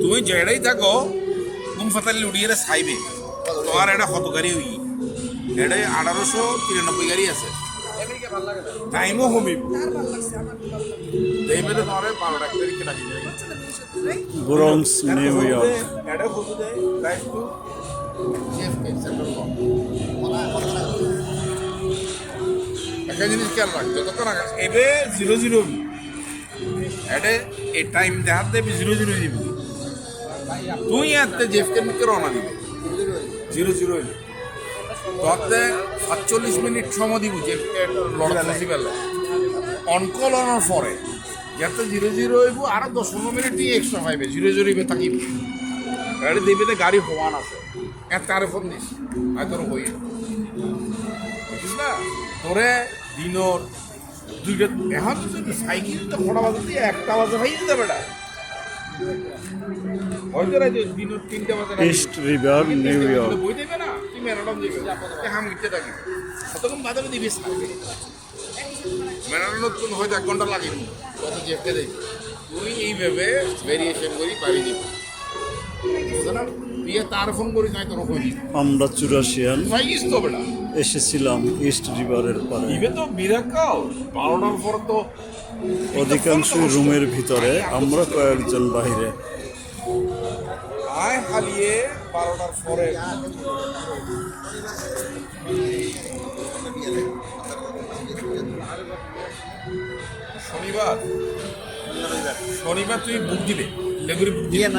তুমি যেটাই থাকো গুম ফাতালি উড়িয়ে চাইবে তোমার এটা কত গাড়ি হই। এটা আঠারোশো তিরানব্বই গাড়ি আছে। টাইমও কমিব এইবারে তোমার বারো টাকা নিউ ইয়র্ক এটা কত দেয় লাইফ টু একটা জিনিস খেয়াল রাখ যতক্ষণ আগে এবে জিরো জিরো এটা এই টাইম দেখার দেবে জিরো জিরো দিবি তুই এতে জেফকে মিকে রওনা দিবে। জিরো জিরো হইলে ততে সাতচল্লিশ মিনিট সময় দিব জেফকে লড়া পসিবল অনকল অনার পরে যাতে জিরো জিরো হইব আরও দশ পনেরো মিনিট এক্সট্রা পাইবে। জিরো জিরো হইবে থাকিব গাড়ি দিবে তো গাড়ি হওয়ান আছে। এক তারে ফোন দিস। আর তোর হই বুঝিস না? তোরে দিনর দুইটা এখন সাইকেল তো কটা বাজে দিয়ে একটা বাজে ভাই দিতে বেটা ইস্ট রিভার নিউ ইয়র্ক ম্যারাডনত কোন হয়তো এক ঘণ্টা লাগে। কত জেফকে দেখি। তুই এই ভেবে ভেরিয়েশন করি পারি দিবি বুঝছ না? আমরা চুরাশিয়ান। এসেছিলাম ইস্ট রিভারের পারে বিরাকাও বারোটার পর তো অধিকাংশ রুমের ভিতরে আমরা কয়েকজন পরে। শনিবার। শনিবার তুই বুক দিবে? লেগুরি বুক দিবে? Iya,